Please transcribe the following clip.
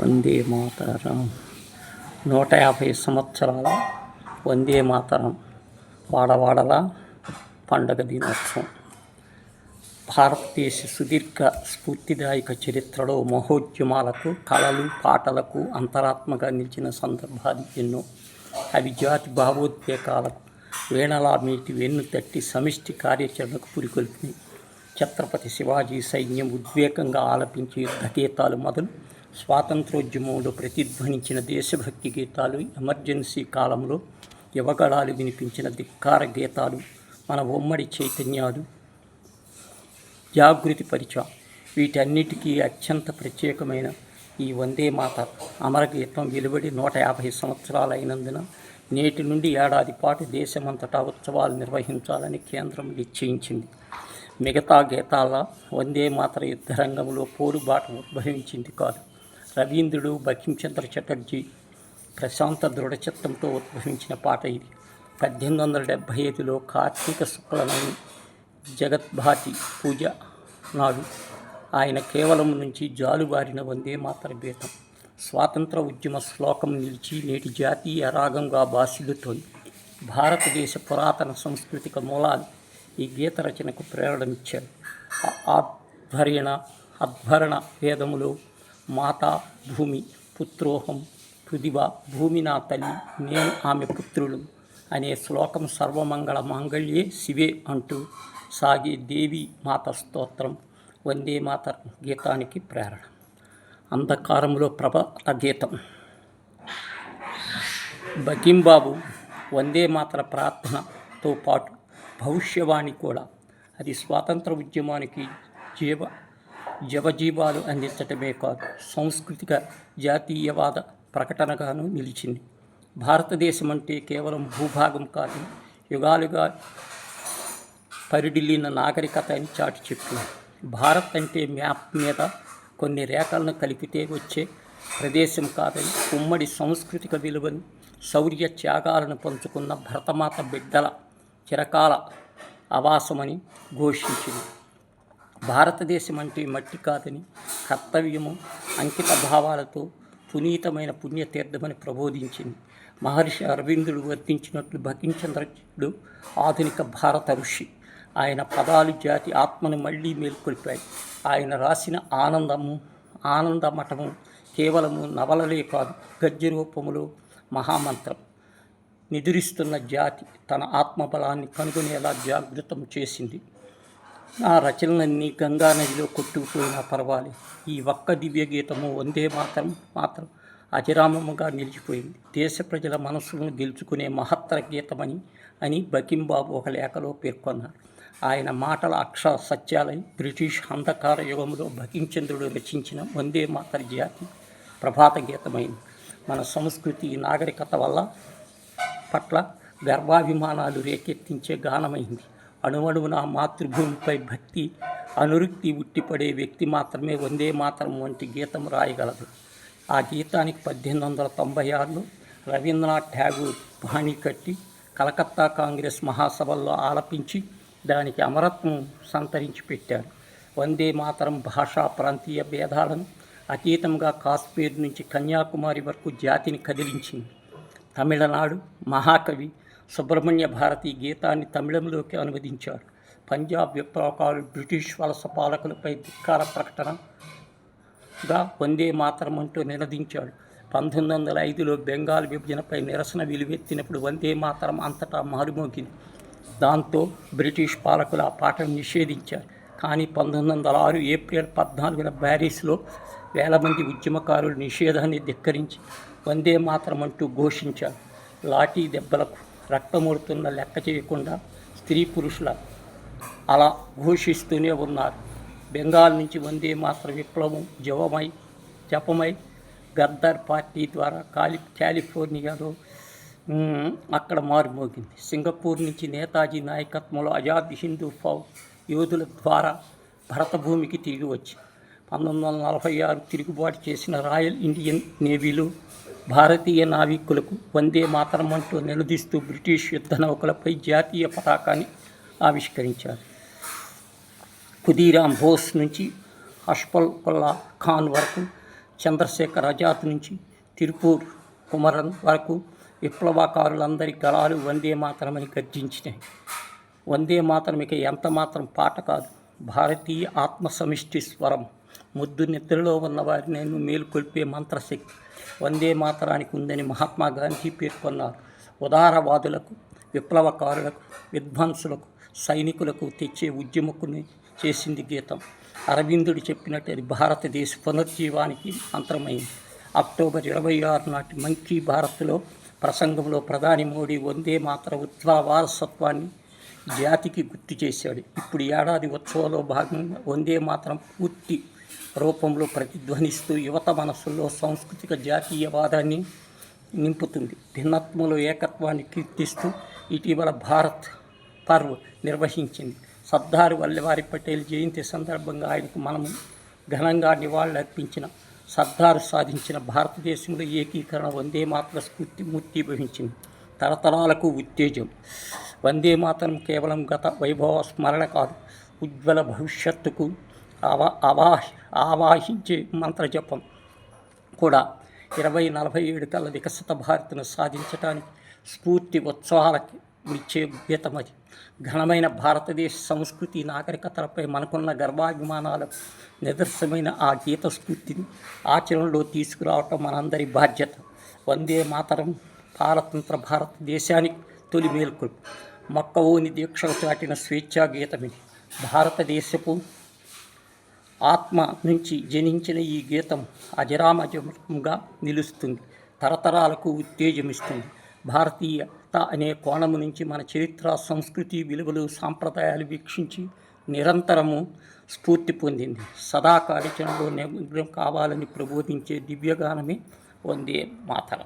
వందే మాతరం. నూట యాభై సంవత్సరాల వందే మాతరం. వాడవాడల పండగ దినోత్సవం. భారతదేశ సుదీర్ఘ స్ఫూర్తిదాయక చరిత్రలో మహోద్యమాలకు కళలు పాటలకు అంతరాత్మగా నిలిచిన సందర్భాలు ఎన్నో. అవి జాతి భావోద్వేగాలకు వేణలా మీటి వెన్ను తట్టి సమిష్టి కార్యాచరణకు పురికొల్పినాయి ఛత్రపతి శివాజీ సైన్యం ఉద్వేగంగా ఆలపించే యుద్ధ గీతాలు మొదలు స్వాతంత్రోద్యమంలో ప్రతిధ్వనించిన దేశభక్తి గీతాలు ఎమర్జెన్సీ కాలంలో యువగళాలు వినిపించిన ధిక్కార గీతాలు మన ఉమ్మడి చైతన్యాలు జాగృతి పరిచయం. వీటన్నిటికీ అత్యంత ప్రత్యేకమైన ఈ వందే మాత అమరగీతం వెలువడి నూట యాభై సంవత్సరాలైనందున నేటి నుండి ఏడాది పాటు దేశమంతటా ఉత్సవాలు నిర్వహించాలని కేంద్రం నిశ్చయించింది. మిగతా గీతాల వందే మాతర యుద్ధరంగంలో పోరుబాట ఉద్భవించింది కాదు. రవీంద్రుడు బకించంద్ర చటర్జీ ప్రశాంత దృఢచిత్తంతో ఉద్భవించిన పాట ఇది. పద్దెనిమిది వందల డెబ్భై ఐదులో కార్తీక శుక్లనని జగద్భాతి పూజ నాడు ఆయన కేవలం నుంచి జాలువారిన వందే మాతర గీతం స్వాతంత్ర ఉద్యమ శ్లోకం నిలిచి నేటి జాతీయ రాగంగా బాసిల్లుతోంది భారతదేశ పురాతన సాంస్కృతిక మూలాలు ఈ గీత రచనకు ప్రేరణనిచ్చారు ఆధ్వర్యణ అధ్వరణ వేదములు మాతా భూమి పుత్రోహం పృథివ భూమి నా తల్లి నేను ఆమె పుత్రులు అనే శ్లోకం సర్వమంగళ మాంగళ్యే శివే అంటూ సాగే దేవి మాత స్తోత్రం. వందే మాత గీతానికి ప్రేరణ. అంధకారంలో ప్రభ గీతం. బకింబాబు వందే మాతర ప్రార్థనతో పాటు భవిష్యవాణి కూడా. అది స్వాతంత్ర ఉద్యమానికి జీవ జవజీవాలు అందించటమే కాదు సాంస్కృతిక జాతీయవాద ప్రకటనగాను నిలిచింది. భారతదేశం అంటే కేవలం భూభాగం కాదు యుగాలుగా పరిడిల్లిన నాగరికత అని చాటి చెప్పింది. భారత్ అంటే మ్యాప్ మీద కొన్ని రేఖలను కలిపితే వచ్చే ప్రదేశం కాదని ఉమ్మడి సాంస్కృతిక విలువను శౌర్య త్యాగాలను పంచుకున్న భరతమాత బిడ్డల చిరకాల ఆవాసమని ఘోషించింది. భారతదేశం అంటే మట్టి కాదని కర్తవ్యము అంకిత భావాలతో పునీతమైన పుణ్యతీర్థమని ప్రబోధించింది. మహర్షి అరవిందుడు వర్తించినట్లు బకించంద్రుడు ఆధునిక భారత ఋషి. ఆయన పదాలు జాతి ఆత్మను మళ్ళీ మేల్కొల్పాయి. ఆయన రాసిన ఆనందము ఆనందమఠము కేవలము నవలలే కాదు గద్య రూపములో మహామంత్రం. నిదురిస్తున్న జాతి తన ఆత్మబలాన్ని కనుగొనేలా జాగృతం చేసింది. నా రచనలన్నీ గంగా నదిలో కొట్టుకుపోయినా పర్వాలేదు. ఈ ఒక్క దివ్య గీతము వందే మాత్రం మాత్రం అజరామముగా నిలిచిపోయింది. దేశ ప్రజల మనస్సులను గెలుచుకునే మహత్తర గీతమని అని బకింబాబు ఒక లేఖలో పేర్కొన్నారు. ఆయన మాటల అక్షర సత్యాలని బ్రిటిష్ అంధకార యుగంలో బకించంద్రుడు రచించిన వందే మాతర జాతి ప్రభాత గీతమైంది. మన సంస్కృతి నాగరికత వల్ల పట్ల గర్వాభిమానాలు రేకెత్తించే గానమైంది. అణువణువున మాతృభూమిపై భక్తి అనురుక్తి ఉట్టిపడే వ్యక్తి మాత్రమే వందే మాతరం వంటి గీతం రాయగలదు. ఆ గీతానికి పద్దెనిమిది వందల తొంభై ఆరులో రవీంద్రనాథ్ ఠాగూర్ బాణి కట్టి కలకత్తా కాంగ్రెస్ మహాసభల్లో ఆలపించి దానికి అమరత్వం సంతరించి పెట్టారు. వందే మాతరం భాషా ప్రాంతీయ భేదాలను అతీతంగా కాశ్మీర్ నుంచి కన్యాకుమారి వరకు జాతిని కదిలించింది. తమిళనాడు మహాకవి సుబ్రహ్మణ్య భారతి గీతాన్ని తమిళంలోకి అనువదించాడు. పంజాబ్ విప్లవకాలు బ్రిటిష్ వలస పాలకులపై ధిక్కార ప్రకటనగా వందే మాతరం అంటూ నినదించాడు. పంతొమ్మిది వందల ఐదులో బెంగాల్ విభజనపై నిరసన విలువెత్తినప్పుడు వందే మాతరం అంతటా మారుమోగింది. దాంతో బ్రిటిష్ పాలకులు ఆ పాటను నిషేధించారు. కానీ పంతొమ్మిది వందల ఆరు ఏప్రిల్ పద్నాలుగున ప్యారిస్లో వేల మంది ఉద్యమకారులు నిషేధాన్ని ధిక్కరించి వందే మాత్రం అంటూ ఘోషించారు. లాఠీ దెబ్బలకు రక్తమూడుతున్న లెక్క చేయకుండా స్త్రీ పురుషుల అలా ఘోషిస్తూనే ఉన్నారు. బెంగాల్ నుంచి వందే మాత్ర విప్లవం జవమై జపమై గద్దర్ పార్టీ ద్వారా కాలి కాలిఫోర్నియాలో అక్కడ మారుమోగింది సింగపూర్ నుంచి నేతాజీ నాయకత్వంలో అజాద్ హిందూ ఫౌ యోధుల ద్వారా భరత భూమికి తిరిగి వచ్చి పంతొమ్మిది వందల నలభై ఆరు తిరుగుబాటు చేసిన రాయల్ ఇండియన్ నేవీలో భారతీయ నావికులకు వందే మాతరం అంటూ నిలదీస్తూ బ్రిటిష్ యుద్ధ నౌకలపై జాతీయ పతాకాన్ని ఆవిష్కరించారు. ఖుదీరామ్ బోస్ నుంచి అష్ఫల్ కొల్లా ఖాన్ వరకు చంద్రశేఖర్ ఆజాద్ నుంచి తిరుపూర్ కుమరన్ వరకు విప్లవకారులందరి గళాలు వందే మాతరమని గర్జించినాయి. వందే మాతరం ఇక ఎంత మాత్రం పాట కాదు. భారతీయ ఆత్మ సమిష్టి స్వరం. ముద్దు నిద్రలో ఉన్న వారిని నేను మేలుకొల్పే మంత్రశక్తి. వందే మాతరానికి ఉందని మహాత్మా గాంధీ పేర్కొన్నారు. ఉదారవాదులకు విప్లవకారులకు విద్వాంసులకు సైనికులకు తెచ్చే ఉద్యమకుని చేసింది గీతం. అరవిందుడు చెప్పినట్టు అది భారతదేశ పునర్జీవానికి అంతరమైంది. అక్టోబర్ ఇరవై ఆరు నాటి మన్ కీ భారత్లో ప్రసంగంలో ప్రధాని మోడీ వందే మాతర ఉత్సవ వారసత్వాన్ని జాతికి గుర్తు చేశాడు. ఇప్పుడు ఏడాది ఉత్సవంలో భాగంగా వందే మాత్రం పూర్తి రూపంలో ప్రతిధ్వనిస్తూ యువత మనస్సుల్లో సాంస్కృతిక జాతీయవాదాన్ని నింపుతుంది. భిన్నత్వంలో ఏకత్వాన్ని కీర్తిస్తూ ఇటీవల భారత్ పర్వ్ నిర్వహించింది. సర్దార్ వల్లభారి పటేల్ జయంతి సందర్భంగా ఆయనకు మనము ఘనంగా నివాళులర్పించిన సర్దారు సాధించిన భారతదేశంలో ఏకీకరణ వందే మాత్ర స్ఫూర్తి మూర్తిభవించింది తరతరాలకు ఉత్తేజం. వందే మాతరం కేవలం గత వైభవ స్మరణ కాదు ఉజ్వల భవిష్యత్తుకు అవా అవా ఆవాహించే మంత్రజపం కూడా ఇరవై నలభై ఏడు కల్లా వికసిత భారత్ను సాధించడానికి స్ఫూర్తి ఉత్సవాలకి ఇచ్చే గీతం అది ఘనమైన భారతదేశ సంస్కృతి నాగరికతలపై మనకున్న గర్వాభిమానాలకు నిదర్శనమైన ఆ గీత స్ఫూర్తిని ఆచరణలో తీసుకురావటం మనందరి బాధ్యత. వందే మాతరం పారతంత్ర భారతదేశానికి తొలి మేల్కొలు మొక్కవోని దీక్షలు చాటిన స్వేచ్ఛా గీతమిది. భారతదేశపు ఆత్మ నుంచి జనించిన ఈ గీతం అజరామజంగా నిలుస్తుంది. తరతరాలకు ఉత్తేజమిస్తుంది. భారతీయత అనే కోణము నుంచి మన చరిత్ర సంస్కృతి విలువలు సాంప్రదాయాలు వీక్షించి నిరంతరము స్ఫూర్తి పొందింది. సదా కార్యక్రమంలో నిమగ్నం కావాలని ప్రబోధించే దివ్యగానమే వందే మాతరం.